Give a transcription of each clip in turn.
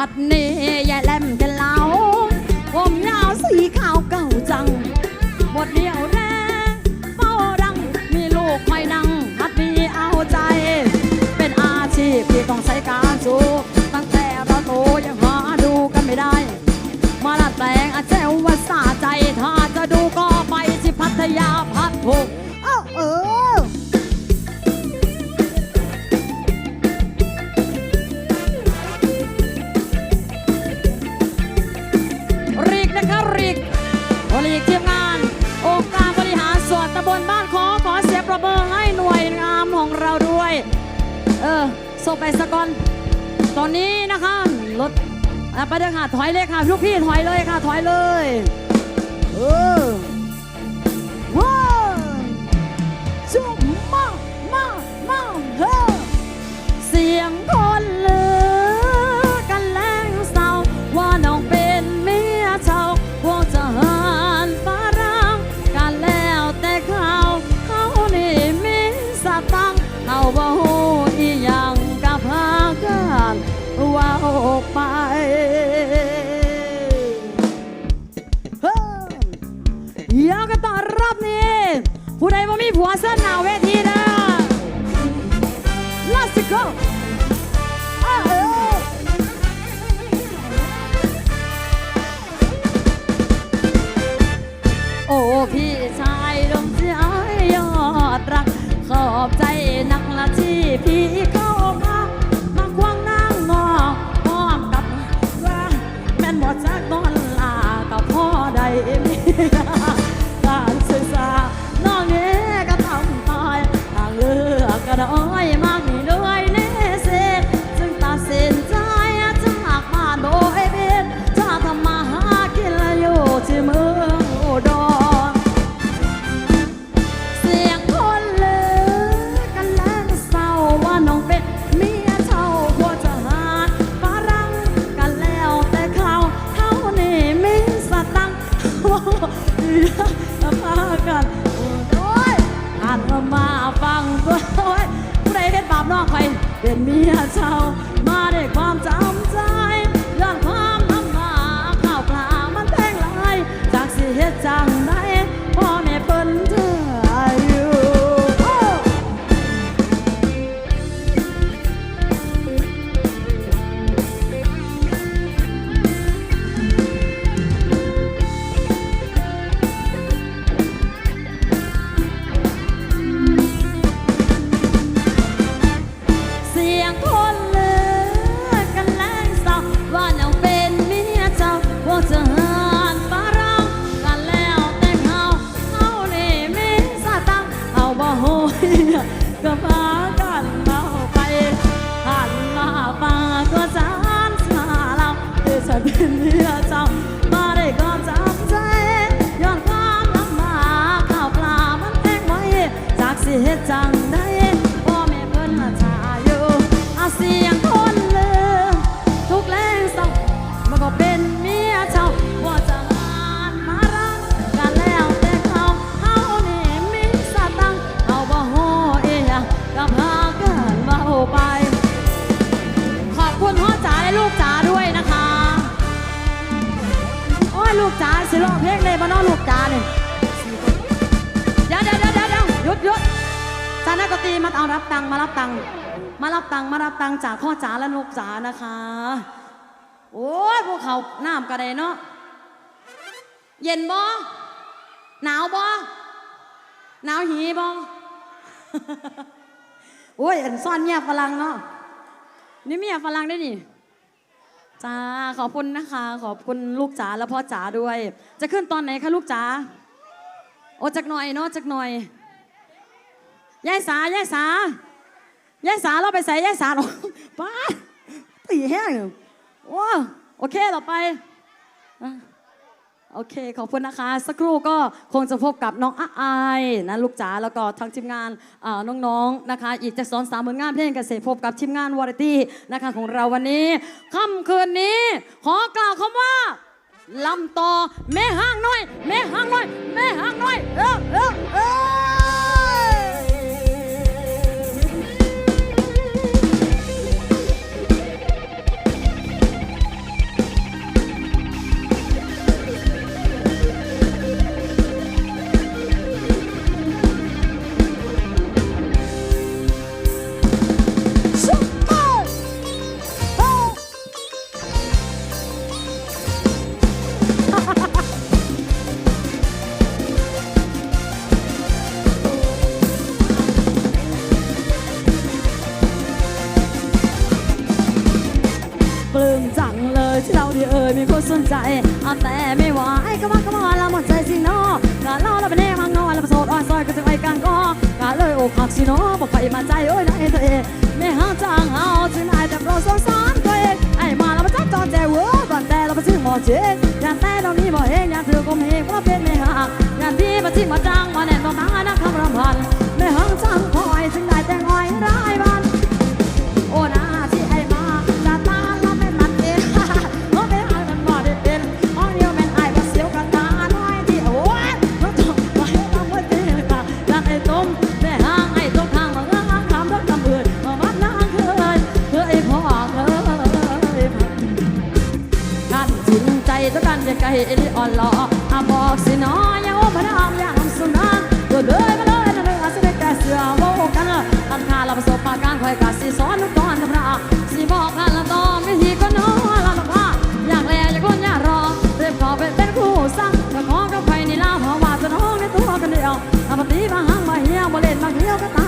บัดนี้ยายแลมจะเล่าผมยาวสีขาวเก่าจังหมดเดียวแน่เฝ้ารัง มีลูกคอยนั่งหัดมีเอาใจ เป็นอาชีพที่ต้องใช้การสูตั้งแต่เราโตยังหาดูกันไม่ได้ มาละแปลงอาเจวว่าสาใจ ถ้าจะดูก็ไปที่พัทยาพัดพง ตอนนี้นะคะรถอะไปเด้อค่ะถอยเลยค่ะลูกพี่ถอยเลยค่ะ ถอยเลย เออ เฮ็ดจังได จ๋าสิร้องเพลงเลยบ้านอลูกจ๋าเนี่ยเดี๋ยวเดี๋ยวเดี๋ยวเดี๋ยวหยุดหยุดจานักดนตรีมาเอารับตังค์มารับตังค์มารับตังค์มารับตังค์จากพ่อจ๋าและลูกจ๋านะคะ โอ้ยพวกเขาน้ำกระไดเนาะเย็นบ่หนาวบ่หนาวหีบ่โอ้ยอันซ่อนเมียฝรั่งเนาะนี่เมียฝรั่งได้นี่ จ้าขอบคุณนะคะ ขอบคุณลูกจ๋าและพ่อจ๋าด้วย จะขึ้นตอนไหนคะลูกจ๋าโอ้จักหน่อยเนาะจักหน่อยยายสายายสายายสาเราไปใส่ยายสาหรอป้าตีแห้งโอ้โอเคเราไปอะ โอเค ขอบคุณนะคะ สักครู่ก็คงจะพบกับน้องอาอายนะลูกจ๋าแล้วก็ทางทีมงานน้องๆนะคะ อีกจะสอนสามผลงานเพลงเกษตรพบกับทีมงานวาไรตี้นะคะของเราวันนี้ค่ำคืนนี้ ขอกล่าวคำว่าลำต่อแม่ห้างน้อยแม่ห้างน้อยแม่ห้างน้อยเออเออเออ สนใจอะแต่ไม่ว่าไหวก็ว่าก็ว่าเราหมดใจสิเนาะกะเล่าเราไปแน่มังนอนเราไปโสดอ่อนซอยก็จะไปกลางก็กะเลยอกหักสิเนาะบอกไปมาใจโอ้ยนายตัวเองไม่ห่างจางเฮาจึงนายแต่เราสงสารตัวเองไอ้มาเราไปจับจอนแจวก่อนแต่เราไปซื้อหมอเชงอย่างแต่เรานี่บ่เองย่างเธอก็ไม่เองเพราะเป็นไม่ห่างย่างที่มาที่มาจังมาแน่นมามานักคำรำพัน ใจต้องกันจะไกลไอ้อ่อนหล่ออาบอกสิน้อยอย่าโอ้พระนามอย่างสุนัขตัวเลยมาเลยนะเรื่อสิได้แต่เสือโวกันละตันคาเราประสบการคอยกาสิสอนนุก่อนนะพระสิบอกกันละต่อวิธีก็น้อละละว่าอยากแลอยากคนอยากรอเรียบขอเป็นเป็นคู่สักจะขอกับใครนี่ลาเพราะว่าจะน้องในตัวกันเดียวอาปฏิมาหังมาเหี่ยวมาเล่นมาเหี่ยวก็ตากันมา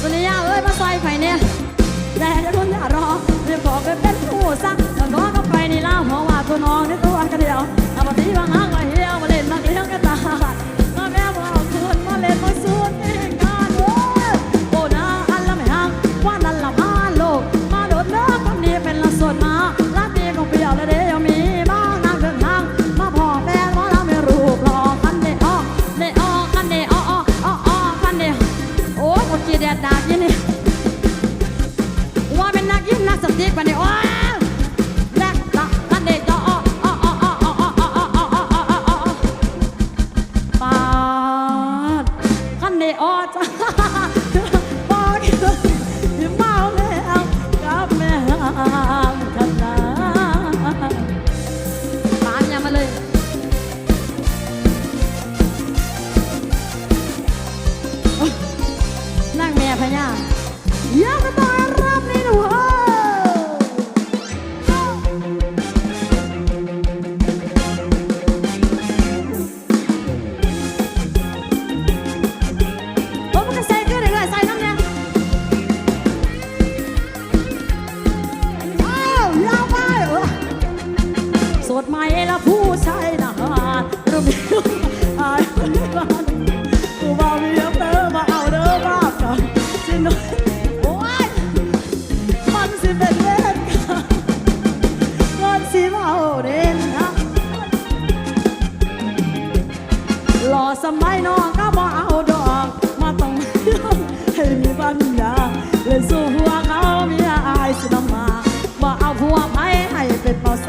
สุนิยาเอ้ยมาใส่ไฟเนี่ยแต่จะรุนอย่ารอเรียบบอกเป็นเป็นผู้ซักแล้วก็ก็ไปนี่ล่าเพราะว่าตัวน้องนี่ตัวกันเดียว เป็นเป่าส